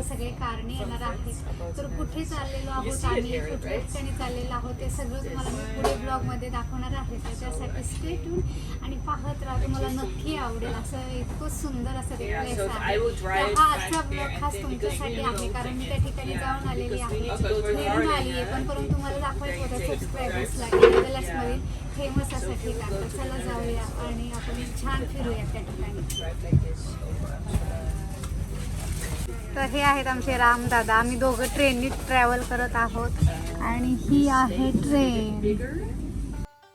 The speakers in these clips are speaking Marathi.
हे सगळे कारणे येणार आहेत. तर कुठे चाललेलो आहोत आम्ही? कुठल्या ठिकाणी चाललेलो आहोत? ते सगळं तुम्हाला मी पुढे ब्लॉगमध्ये दाखवणार आहे. तर त्यासाठी स्टे ट्यून आणि पाहत राहा. तुम्हाला नक्की आवडेल. असं इतकं सुंदर असं ते प्लेस आहे. हा आजचा ब्लॉग खास तुमच्यासाठी आहे. कारण मी त्या ठिकाणी जाऊन आलेली आहे. go आली आहे. पण परंतु मला दाखवायचं होतं सबस्क्रायबर्सला की नेदरलँड्समधील फेमस असं ठिकाण. चला जाऊया आणि आपण छान फिरूया त्या ठिकाणी. तर हे आहेत आमचे रामदादा आम्ही दोघं ट्रेननी ट्रॅव्हल करत आहोत. आणि ही आहे ट्रेन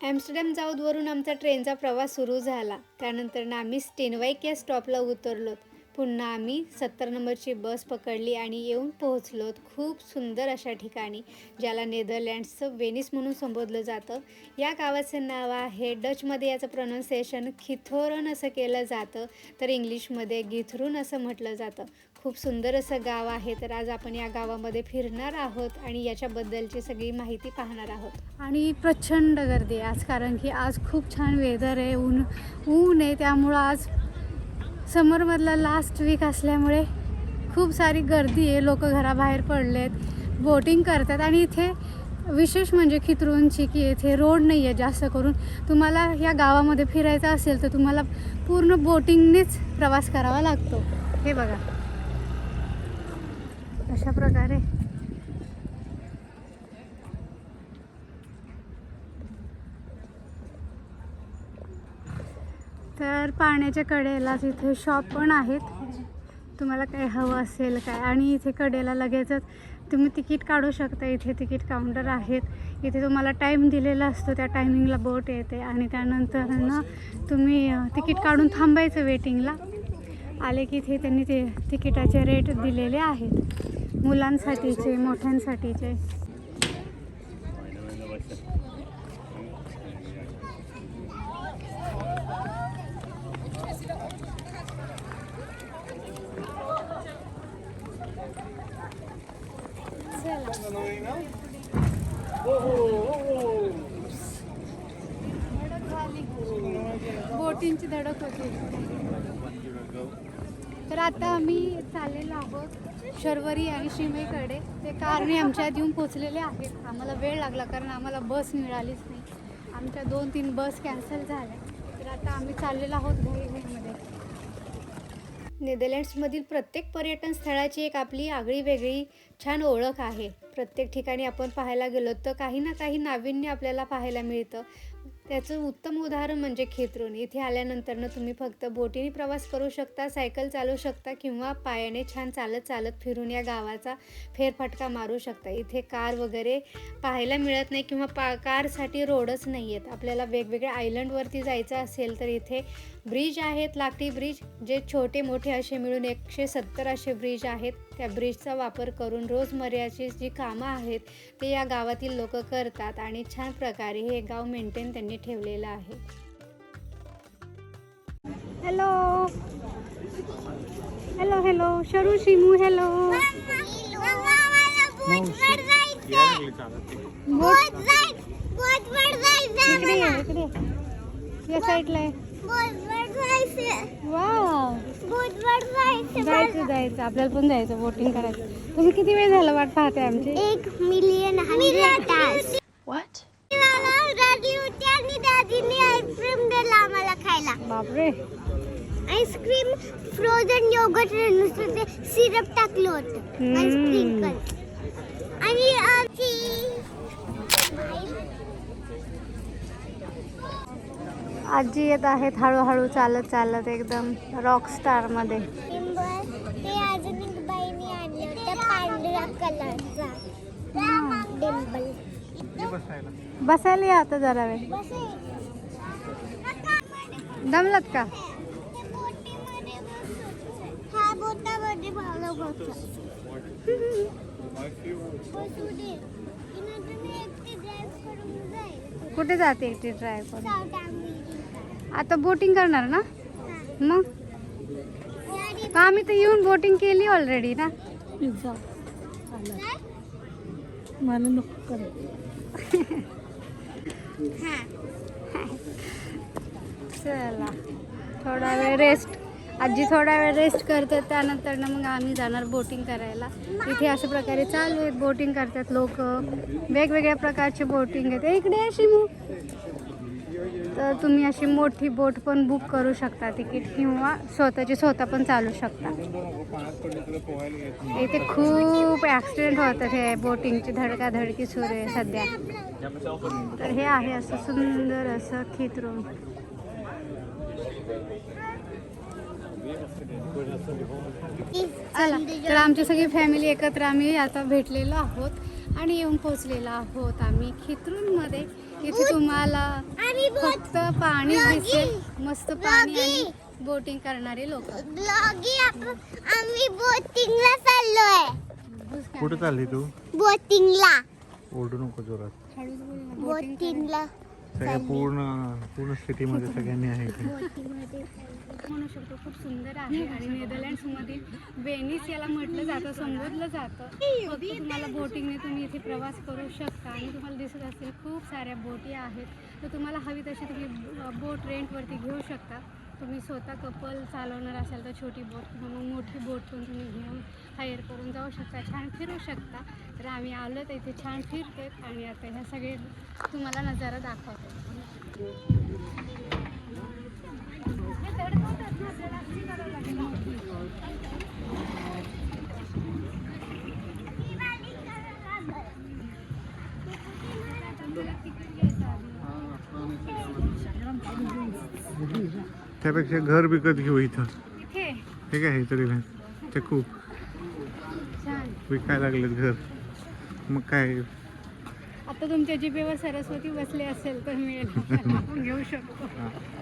ॲम्स्टरडॅम जाऊदवरून आमचा ट्रेनचा प्रवास सुरू झाला. त्यानंतर आम्ही स्टेनवाईक या स्टॉपला उतरलो. पुन्हा आम्ही सत्तर नंबरची बस पकडली आणि येऊन पोहोचलो. खूप सुंदर अशा ठिकाणी ज्याला नेदरलँड्सचं वेनिस म्हणून संबोधलं जातं. या गावाचं नाव आहे डचमध्ये याचं प्रोनाऊन्सिएशन खिथोरन असं केलं जातं. तर इंग्लिशमध्ये गिथरून असं म्हटलं जातं. खूप सुंदर असं गाव आहे. तर आज आपण या गावामध्ये फिरणार आहोत आणि याच्याबद्दलची सगळी माहिती पाहणार आहोत. आणि प्रचंड गर्दी आहे आज कारण की आज खूप छान वेदर आहे. ऊन ऊन आहे त्यामुळं आज समरमधला लास्ट वीक असल्यामुळे खूप सारी गर्दी आहे. लोक घराबाहेर पडलेत बोटिंग करतात आणि इथे विशेष म्हणजे खित्रूंची की येथे रोड नाही आहे जास्त करून. तुम्हाला या गावामध्ये फिरायचं असेल तर तुम्हाला पूर्ण बोटिंगनेच प्रवास करावा लागतो. हे बघा. अशा प्रकारे. तर पाण्याच्या कडेलाच इथे शॉप पण आहेत. तुम्हाला काय हवं असेल काय? आणि इथे कडेला लगेचच तुम्ही तिकीट काढू शकता. इथे तिकीट काउंटर आहेत. इथे तुम्हाला टाईम दिलेला असतो. त्या टायमिंगला बोट येते. आणि त्यानंतर ना तुम्ही तिकीट काढून थांबायचं वेटिंगला आले की इथे त्यांनी ते तिकिटाचे रेट दिलेले आहेत. मुलांसाठीचे मोठ्यांसाठीचे. बोटींची धडक होती. तर आता आम्ही शर्वरी आणि शिमेकडे ते कारने आमच्या आत येऊन पोचलेले आहेत. आम्हाला वेळ लागला कारण आम्हाला बस मिळालीच नाही. आमच्या दोन तीन बस कॅन्सल झाल्या. तर आता आम्ही चाललेलो आहोत घरीमध्ये नेदरलँड्समधील प्रत्येक पर्यटन स्थळाची एक आपली आगळी वेगळी छान ओळख आहे. प्रत्येक ठिकाणी आपण पाहायला गेलो तर काही ना काही नाविन्य आपल्याला पाहायला मिळतं. त्याचं उत्तम उदाहरण म्हणजे खेत्रोन. इथे आल्यानंतरनं तुम्ही फक्त बोटीने प्रवास करू शकता सायकल चालवू शकता किंवा पायाने छान चालत चालत फिरून या गावाचा फेरफटका मारू शकता. इथे कार वगैरे पाहायला मिळत नाही किंवा पा कारसाठी रोडच नाही आहेत आपल्याला वेगवेगळ्या आयलंडवरती जायचं असेल तर इथे ब्रिज आहेत लाकडी ब्रिज जे छोटे मोठे असे मिळून एकशे सत्तर असे ब्रिज आहेत. त्या ब्रिजचा वापर करून रोजमर्याची जी कामं आहेत ते या गावातील लोक करतात आणि छान प्रकारे हे गाव मेंटेन त्यांनी ठेवलेलं आहे. हॅलो हॅलो हॅलो शरू शिमू हॅलो. या साईडला आहे वाव. जायचं जायचं. आपल्याला पण जायचं बोटिंग करायचं. तुम्ही किती वेळ झालं वाट पाहते आमची? एक मिलियन आणि दादीने आईस्क्रीम दिला आम्हाला खायला. बापरे. आईस्क्रीम फ्रोझन योगर्ट नुसतं ते सिरप टाकलं होतं. आणि. स्प्रिंकल आणि आजी येत आहेत हळूहळू चालत चालत एकदम रॉक स्टारमध्ये. बसायला या आता जरा वेळ. दमलत का? कुठे जाते एकटी ट्राय करून? आता बोटिंग करणार ना. मग? आम्ही तर येऊन बोटिंग केली ऑलरेडी ना? मला नको चला. थोडा वेळ रेस्ट आजी थोडा वेळ रेस्ट करतात त्यानंतर ना मग आम्ही जाणार बोटिंग करायला. इथे अशा प्रकारे चालू आहेत बोटिंग करतात लोक. वेगवेगळ्या प्रकारचे बोटिंग आहेत. इकडे अशी तर तुम्ही अशी मोठी बोट पण बुक करू शकता तिकीट किंवा स्वतःची स्वतः पण चालू शकता. इथे खूप ॲक्सिडेंट होतात हे बोटिंगची धडकाधडकी सुरू आहे सध्या. तर हे आहे असं सुंदर असं खितरून चला तर आमची सगळी फॅमिली एकत्र आम्ही आता भेटलेलो आहोत आणि येऊन पोचलेलो आहोत आम्ही खित्रूनमध्ये इथे तुम्हाला आम्ही फक्त पाणी दिसेल. मस्त पाणी आणि बोटिंग करणारे लोक. ब्लॉगी आम्ही बोटिंगला चाललोय. कुठे चालली तू? बोटिंगला. ओरडू नको जोरात. बोटिंगला सगळ्या पूर्ण पूर्ण सिटीमध्ये सगळ्यांनी आहे शकतो. खूप सुंदर आहे. आणि नेदरलँड्समधील वेनिस याला म्हटलं जातं संबोधलं जातं. फक्त तुम्हाला बोटिंगने तुम्ही इथे प्रवास करू शकता. आणि तुम्हाला दिसत असतील खूप साऱ्या बोटी आहेत. तर तुम्हाला हवी तशी तुम्ही बोट रेंटवरती घेऊ शकता. तुम्ही स्वतः कपल चालवणार असाल तर छोटी बोट किंवा मग मोठी बोट पण तुम्ही घेऊन हायर करून जाऊ शकता. छान फिरू शकता. तर आम्ही आलो तर इथे छान फिरतोय. आणि आता ह्या सगळे तुम्हाला नजारा दाखवतो त्यापेक्षा घर विकत घेऊ इथं. हे काय आहे तरी. ते खूप. विकायला लागलेत घर. मग काय? आता तुमच्या जिभेवर सरस्वती बसले असेल तर मिळेल. घेऊ शकतो.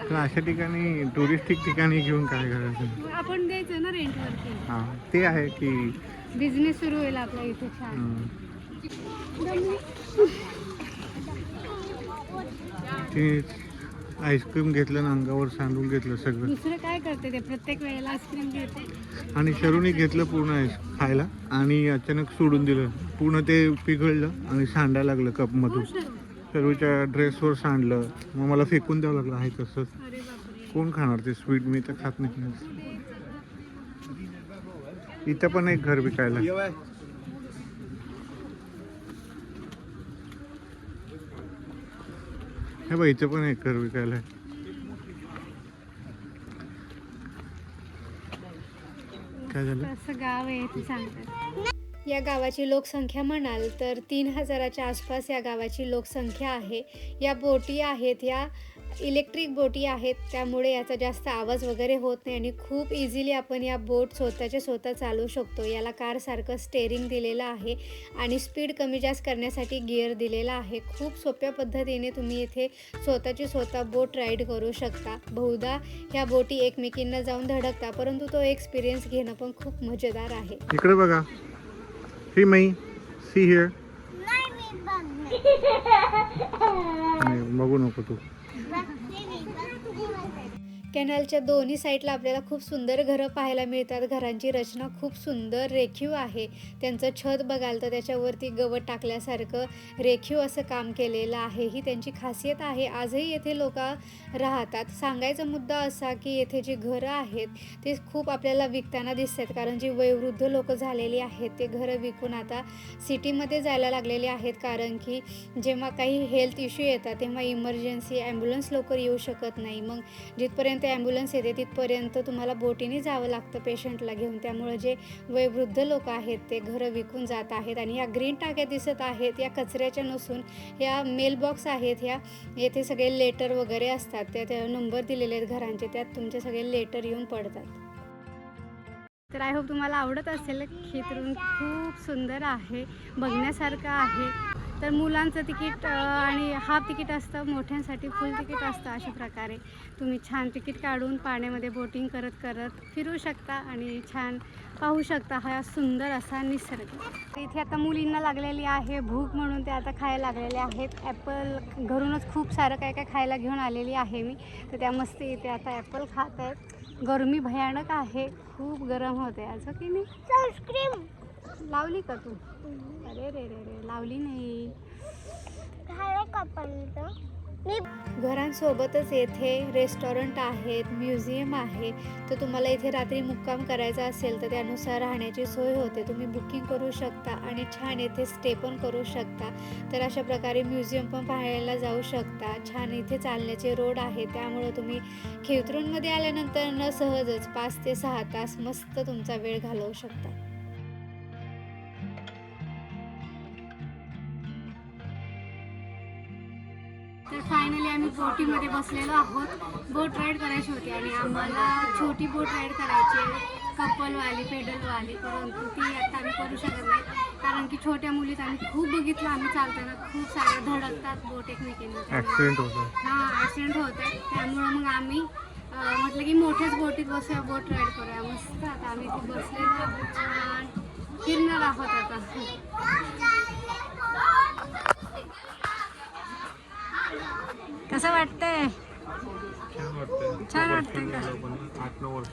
तर अशा ठिकाणी टुरिस्टिक ठिकाणी घेऊन काय करायचं? मग आपण द्यायचं ना रेंटवरती हां ते आहे की बिझनेस सुरू होईल आपला इथे छान. हं, आईस्क्रीम घेतलं ना अंगावर सांडून घेतलं सगळं. दुसरं काय करते ते? प्रत्येक वेळेला आईस्क्रीम घेते. आणि शरूने घेतलं पूर्ण आईस खायला आणि अचानक सोडून दिलं. पूर्ण ते पिघळलं आणि सांडायला लागलं कपमधून. शरूच्या ड्रेसवर सांडलं. मग मला फेकून द्यावं लागलं. आहे तसंच. अरे बापरे. कोण खाणार ते स्वीट? मी तर खात नाही. इथं पण एक घर विकायला. हे बघ इथे पण एक विकायला आहे. काय झालं? असं गाव आहे ते सांगतात. या गावाची लोकसंख्या म्हणाल तर तीन हजाराच्या आसपास या गावाची लोकसंख्या आहे. या बोटी आहेत या इलेक्ट्रिक बोटी आहेत त्यामुळे याचा जास्त आवाज वगैरे होत नाही आणि खूप इझिली आपण या बोट स्वतःचे स्वतः चालवू शकतो. याला कारसारखं स्टेअरिंग दिलेलं आहे आणि स्पीड कमी जास्त करण्यासाठी गिअर दिलेला आहे. खूप सोप्या पद्धतीने तुम्ही इथे स्वतःची स्वतः बोट राईड करू शकता. बहुधा ह्या बोटी एकमेकींना जाऊन धडकता परंतु तो एक्सपिरियन्स घेणं पण खूप मजेदार आहे. इकडे बघा. ही मई सी हिअर मी बघू नको तू. Bak seni, bak seni. कॅनलच्या दोन्ही साईडला आपल्याला खूप सुंदर घरं पाहायला मिळतात. घरांची रचना खूप सुंदर रेखीव आहे. त्यांचं छत बघाल तर त्याच्यावरती गवत टाकल्यासारखं रेखीव असं काम केलेलं आहे. ही त्यांची खासियत आहे. आजही येथे लोक राहतात. सांगायचा मुद्दा असा की येथे जी घरं आहेत ते खूप आपल्याला विकताना दिसतात. कारण जी वयोवृद्ध लोक झालेली आहेत ते घरं विकून आता सिटीमध्ये जायला लागलेले आहेत. कारण की जेव्हा काही हेल्थ इश्यू येतात तेव्हा इमर्जन्सी ॲम्ब्युलन्स लवकर येऊ शकत नाही. मग जिथपर्यंत ॲम्ब्युलन्स येते तिथपर्यंत तुम्हाला बोटीने जावं लागतं पेशंटला घेऊन. त्यामुळे जे वयोवृद्ध लोक आहेत ते घरं विकून जात आहेत आणि या ग्रीन टाक्या दिसत आहेत या कचऱ्याच्या नसून या मेलबॉक्स आहेत ह्या येथे सगळे लेटर वगैरे असतात त्या त्या नंबर दिलेले आहेत घरांचे त्यात तुमचे सगळे लेटर येऊन पडतात. तर आय होप तुम्हाला आवडत असेल खेतरून खूप सुंदर आहे बघण्यासारखं आहे. तर मुलांचं तिकीट आणि हाफ तिकीट असतं मोठ्यांसाठी फुल तिकीट असतं अशा प्रकारे. तुम्ही छान तिकीट काढून पाण्यामध्ये बोटिंग करत करत फिरू शकता आणि छान पाहू शकता हा सुंदर असा निसर्ग. इथे आता मुलींना लागलेली आहे भूक म्हणून ते आता खायला लागलेले आहेत. ॲपल घरूनच खूप सारं काय काय खायला घेऊन आलेली आहे मी. तर त्या मस्त इथे आता ॲपल खात आहेत. गरमी भयानक आहे. खूप गरम होते असं की नाही? लावली का तू? अरे रे रे रे लावली नाही. झालं का पण तो मी घरांसोबतच येथे रेस्टॉरंट आहेत म्युझियम आहे. तर तुम्हाला इथे रात्री मुक्काम करायचा असेल तर त्यानुसार राहण्याची सोय होते. तुम्ही बुकिंग करू शकता आणि छान येथे स्टे पण करू शकता. तर अशा प्रकारे म्युझियम पण पाहायला जाऊ शकता. छान इथे चालण्याचे रोड आहे त्यामुळं तुम्ही खेवतरूनमध्ये आल्यानंतर न सहजच पाच ते सहा तास मस्त तुमचा वेळ घालवू शकता. तर फायनली आम्ही बोटीमध्ये बसलेलो आहोत. बोट राईड करायची होती आणि आम्हाला छोटी बोट राईड करायची कपलवाली पेडलवाली परंतु ती आता आम्ही करू शकत नाही. कारण की छोट्या मुलीत आम्ही खूप बघितलं आम्ही चालताना खूप साऱ्या धडकतात बोट एकमेकींना. होतं हा ॲक्सिडेंट होत आहे त्यामुळं मग आम्ही म्हटलं की मोठ्याच बोटीत बसूया बोट राईड करूया. मस्त आता आम्ही इथे बसलेलो आहोत. छान. फिरणार आहोत आता. कसं वाटतंय? छान वाटतं छान वाटतंय का? आठ नऊ वर्ष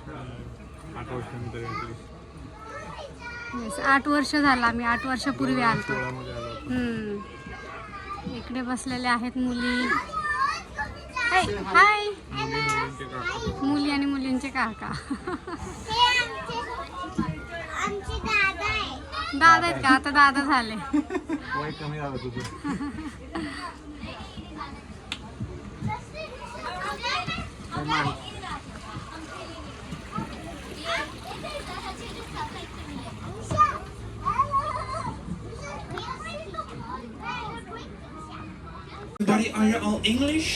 आठ वर्षानंतर Yes, आठ वर्ष झालं आम्ही. आठ वर्षापूर्वी आलतो. हम्म. इकडे बसलेले आहेत मुली. हाय हाय मुली आणि मुलींचे काका. दादा आहे दादा आहेत का? आता दादा झाले. वय कमी झालं तुझं. মুসলমান Everybody, are you all English?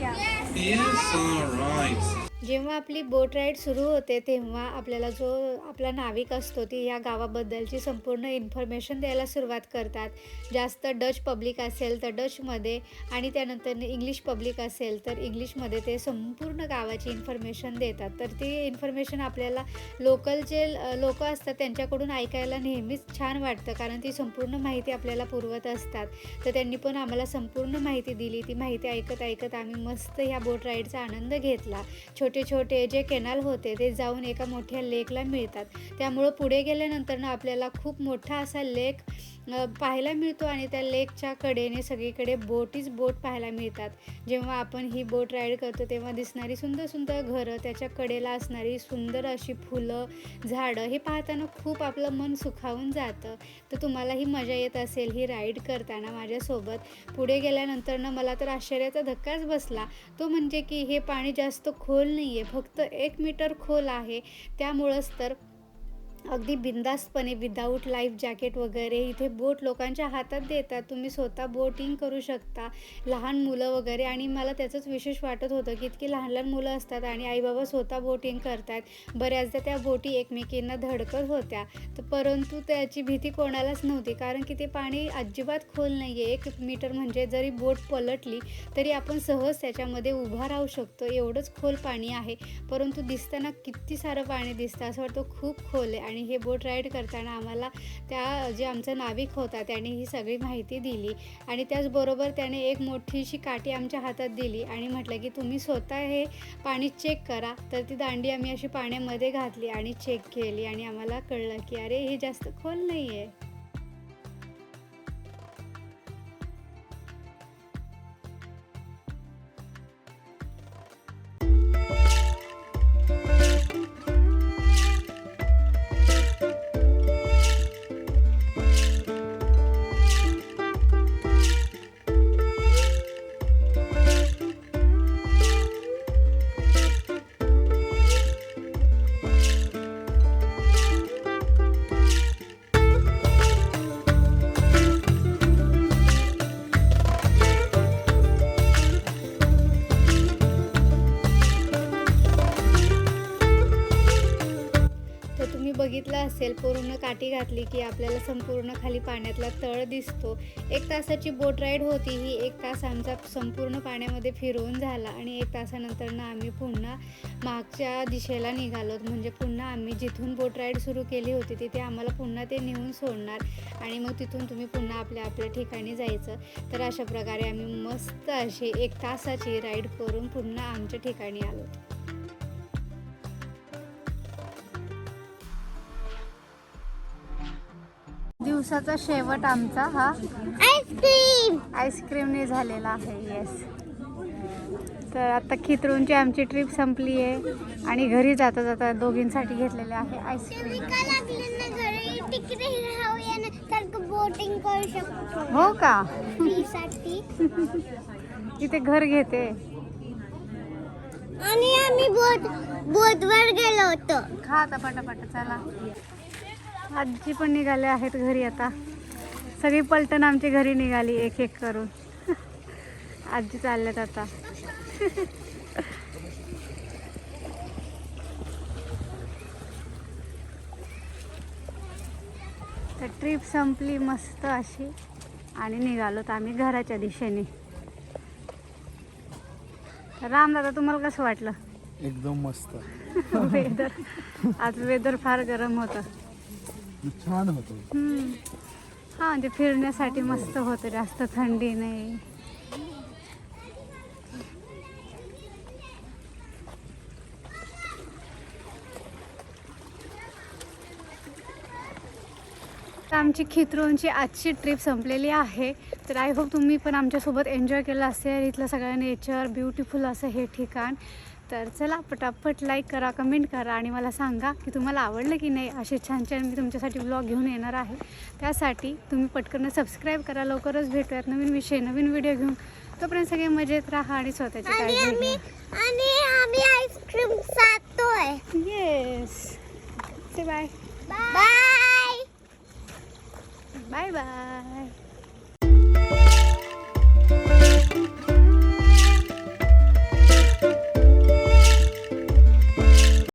Yeah. Yes. Yes, all right. जेव्हा आपली बोट राईड सुरू होते तेव्हा आपल्याला जो आपला नाविक असतो ती या गावाबद्दलची संपूर्ण इन्फॉर्मेशन द्यायला सुरुवात करतात. जास्त डच पब्लिक असेल तर डचमध्ये आणि त्यानंतर इंग्लिश पब्लिक असेल तर इंग्लिशमध्ये ते संपूर्ण गावाची इन्फॉर्मेशन देतात. तर ती इन्फॉर्मेशन आपल्याला लोकल जे लोक असतात त्यांच्याकडून ऐकायला नेहमीच छान वाटतं कारण ती संपूर्ण माहिती आपल्याला पुरवत असतात. तर त्यांनी पण आम्हाला संपूर्ण माहिती दिली. ती माहिती ऐकत ऐकत आम्ही मस्त ह्या बोट राईडचा आनंद घेतला. छोटे छोटे छोटे जे केनाल होते ते जाऊन एका मोठ्या लेकला मिळतात. त्यामुळं पुढे गेल्यानंतर ना आपल्याला खूप मोठा असा लेक पाहायला मिळतो आणि त्या लेकच्या कडेने सगळीकडे बोटीच बोट पाहायला मिळतात. जेव्हा आपण ही बोट राईड करतो तेव्हा दिसणारी सुंदर सुंदर घरं त्याच्या कडेला असणारी सुंदर अशी फुलं झाडं हे पाहताना खूप आपलं मन सुखावून जातं. तर तुम्हाला ही मजा येत असेल ही राईड करताना माझ्यासोबत. पुढे गेल्यानंतर ना मला तर आश्चर्याचा धक्काच बसला. तो म्हणजे की हे पाणी जास्त खोल नाही आहे फक्त एक मीटर खोल आहे. त्यामुळंच तर अगदी बिंदास्तपणे विदाऊट लाईफ जॅकेट वगैरे इथे बोट लोकांच्या हातात देतात. तुम्ही स्वतः बोटिंग करू शकता लहान मुलं वगैरे. आणि मला त्याचंच विशेष वाटत होतं की इतकी लहान लहान मुलं असतात आणि आईबाबा स्वतः बोटिंग करतात बऱ्याचदा त्या बोटी एकमेकींना धडकत होत्या. तर परंतु त्याची भीती कोणालाच नव्हती. कारण की ते पाणी अजिबात खोल नाही आहे एक मीटर म्हणजे जरी बोट पलटली तरी आपण सहज त्याच्यामध्ये उभा राहू शकतो. एवढंच खोल पाणी आहे. परंतु दिसताना किती सारं पाणी दिसतं असं वाटतं खूप खोल आहे. आणि आणि हे बोट राईड करताना आम्हाला त्या जे आमचा नाविक होता त्याने ही सगळी माहिती दिली. आणि त्याचबरोबर त्याने एक मोठीशी काठी आमच्या हातात दिली आणि म्हटलं की तुम्ही स्वतः हे पाणी चेक करा. तर ती दांडी आम्ही अशी पाण्यामध्ये घातली आणि चेक केली आणि आम्हाला कळलं की अरे हे जास्त खोल नाही आहे असेल पूर्ण काठी घातली की आपल्याला संपूर्ण खाली पाण्यातला तळ दिसतो. एक तासाची बोट राईड होती ही एक तास आमचा संपूर्ण पाण्यामध्ये फिरवून झाला आणि एक तासानंतर ना आम्ही पुन्हा मागच्या दिशेला निघालो. म्हणजे पुन्हा आम्ही जिथून बोट राईड सुरू केली होती तिथे आम्हाला पुन्हा ते नेऊन सोडणार आणि मग तिथून तुम्ही पुन्हा आपल्या आपल्या ठिकाणी जायचं. तर अशा प्रकारे आम्ही मस्त अशी एक तासाची राईड करून पुन्हा आमच्या ठिकाणी आलो. दिवसाचा शेवट आमचा हा आईस्क्रीम आईस्क्रीमने झालेला आहे येस तर आता खित्रूंची आमची ट्रिप संपली आहे आणि घरी जाता जाता दोघींसाठी घेतलेले आहे आईस्क्रीम. बोटिंग करू शकतो. हो का? इथे घर घेते. आणि आम्ही बोट बोटवर गेलो होतो. खा आता पटापट चला. आजी पण निघाले आहेत घरी आता. सगळी पलटण आमची घरी निघाली एक एक करून. आजी चालल्यात आता. तर ट्रिप संपली मस्त अशी आणि निघालोत आम्ही घराच्या दिशेने. राम दादा तुम्हाला कसं वाटलं? एकदम मस्त. वेदर आज वेदर फार गरम होतं. छान होतो. हम्म. हा म्हणजे फिरण्यासाठी मस्त होतं जास्त थंडी नाही. तर आमची खित्रोंची आजची ट्रिप संपलेली आहे. तर आय होप तुम्ही पण आमच्यासोबत एन्जॉय केलं असेल. इथलं सगळं नेचर ब्युटिफुल असं हे ठिकाण. तर चला पटापट लाईक करा कमेंट करा आणि मला सांगा की तुम्हाला आवडलं की नाही असे छान छान मी तुमच्यासाठी ब्लॉग घेऊन येणार आहे. त्यासाठी तुम्ही पटकन सबस्क्राईब करा लवकरच भेटूयात नवीन विषय नवीन व्हिडिओ घेऊन. तोपर्यंत सगळे मजेत राहा आणि स्वतःची आणि काळजी आम्ही घ्या. आणि आम्ही आईस्क्रीम खातोय. Yes bye bye bye bye